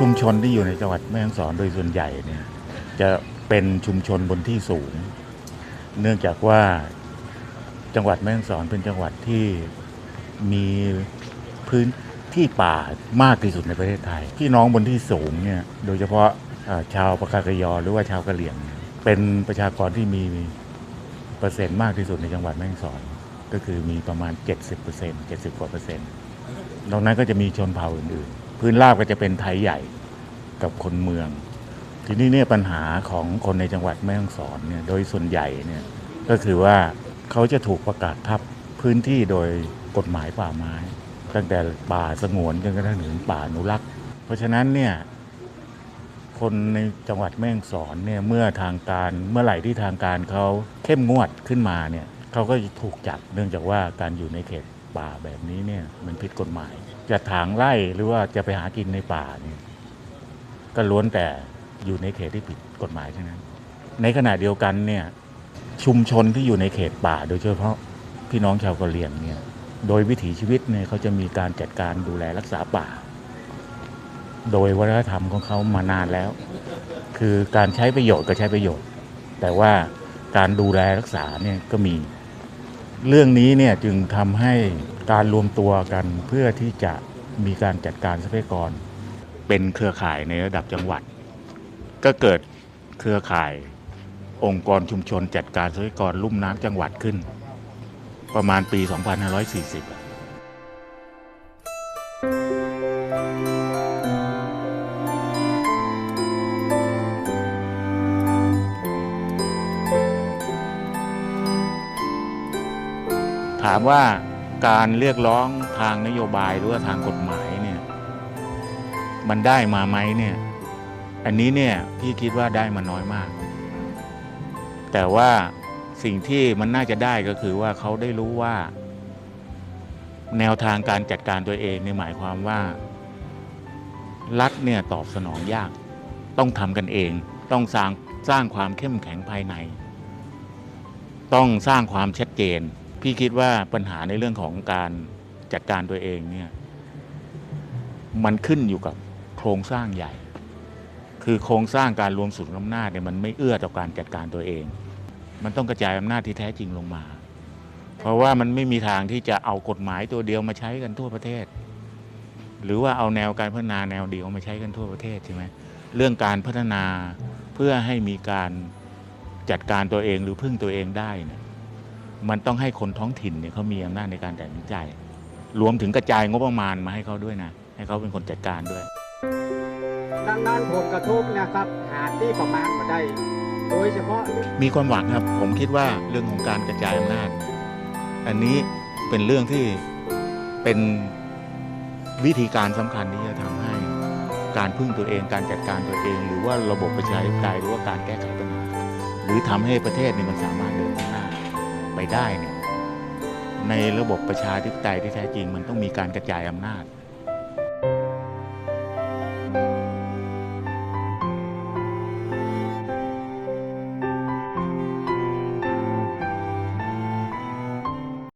ชุมชนที่อยู่ในจังหวัดแม่ฮ่องสอนโดยส่วนใหญ่เนี่ยจะเป็นชุมชนบนที่สูง เนื่องจากว่าจังหวัดแม่ฮ่องสอนเป็นจังหวัดที่มีพื้นที่ป่ามากที่สุดในประเทศไทย พี่น้องบนที่สูงเนี่ยโดยเฉพาะชาวปากากยอหรือว่าชาวกะเหรี่ยง เป็นประชากรที่มีเปอร์เซ็นต์มากที่สุดในจังหวัดแม่ฮ่องสอน ก็คือมีประมาณ 70% 70กว่าเปอร์เซ็นต์นอกนั้นก็จะมีชนเผ่าอื่นๆ พื้นราบก็จะเป็นไทยใหญ่ กับคนเมือง ทีนี้เนี่ยปัญหาของคนในจังหวัดแม่ฮ่องสอนเนี่ยโดยส่วนใหญ่เนี่ยก็คือว่าเขาจะถูกประกาศทับพื้นที่โดยกฎหมายป่าไม้ ตั้งแต่ป่าสงวนจนกระทั่งถึงป่าอนุรักษ์ เพราะฉะนั้นเนี่ยคนในจังหวัดแม่ฮ่องสอนเนี่ยเมื่อทางการเมื่อไหร่ที่ทางการเขาเข้มงวดขึ้นมาเนี่ยเขาก็จะถูกจับเนื่องจากว่าการอยู่ในเขตป่าแบบนี้เนี่ยมันผิดกฎหมาย จะถางไร่หรือว่าจะไปหากินในป่าเนี่ย ก็ล้วนแต่อยู่ในเขตที่ผิดกฎหมายเท่านั้น ในขณะเดียวกันเนี่ยชุมชนที่อยู่ในเขตป่า โดยเฉพาะพี่น้องชาวกะเหรี่ยงเนี่ยโดยวิถีชีวิตเนี่ยเขาจะมีการจัดการดูแลรักษาป่า โดยวัฒนธรรมของเขามานานแล้ว คือการใช้ประโยชน์ก็ใช้ประโยชน์ แต่ว่าการดูแลรักษาเนี่ยก็มี เรื่องนี้เนี่ยจึงทำให้การรวมตัวกันเพื่อที่จะมีการจัดการทรัพยากร เป็นเครือข่ายในระดับจังหวัด ก็เกิดเครือข่ายองค์กรชุมชนจัดการทรัพยากรลุ่มน้ำจังหวัดขึ้น ประมาณปี 2540ถามว่าการเรียกร้องทางนโยบายหรือว่าทางกฎหมายเนี่ย มันได้มาไหมเนี่ย อันนี้เนี่ยพี่คิดว่าได้มาน้อยมาก แต่ว่าสิ่งที่มันน่าจะได้ก็คือว่าเขาได้รู้ว่า แนวทางการจัดการตัวเองเนี่ยหมายความว่า รัฐเนี่ยตอบสนองยาก ต้องทำกันเอง ต้องสร้างสร้างความเข้มแข็งภายใน ต้องสร้างความชัดเจน พี่คิดว่าปัญหาในเรื่องของการจัดการตัวเองเนี่ยมันขึ้นอยู่กับ รงสร้างใหญ่ คือโครงสร้างการรวมศูนย์อำนาจเนี่ยมันไม่เอื้อต่อการจัดการตัวเอง มันต้องกระจายอำนาจที่แท้จริงลงมา เพราะว่ามันไม่มีทางที่จะเอากฎหมายตัวเดียวมาใช้กันทั่วประเทศ หรือว่าเอาแนวการพัฒนาแนวเดียวมาใช้กันทั่วประเทศใช่ไหมเรื่องการพัฒนาเพื่อให้มีการจัดการตัวเองหรือพึ่งตัวเองได้เนี่ยมันต้องให้คนท้องถิ่นเนี่ยเขามีอำนาจในการตัดสินใจ รวมถึงกระจายงบประมาณมาให้เขาด้วยนะ ให้เขาเป็นคนจัดการด้วย ดังนั้นผลกระทบนะครับหาที่ประมาณมาได้ โดยเฉพาะมีความหวังครับ ผมคิดว่าเรื่องของการกระจายอำนาจ อันนี้เป็นเรื่องที่เป็นวิธีการสำคัญที่จะทำให้การพึ่งตัวเองการจัดการตัวเอง หรือว่าระบบประชาธิปไตยหรือว่าการแก้ไขปัญหาหรือทำให้ประเทศนี่มันสามารถเดินหน้าไปได้เนี่ยในระบบประชาธิปไตยที่แท้จริง มันต้องมีการกระจายอำนาจ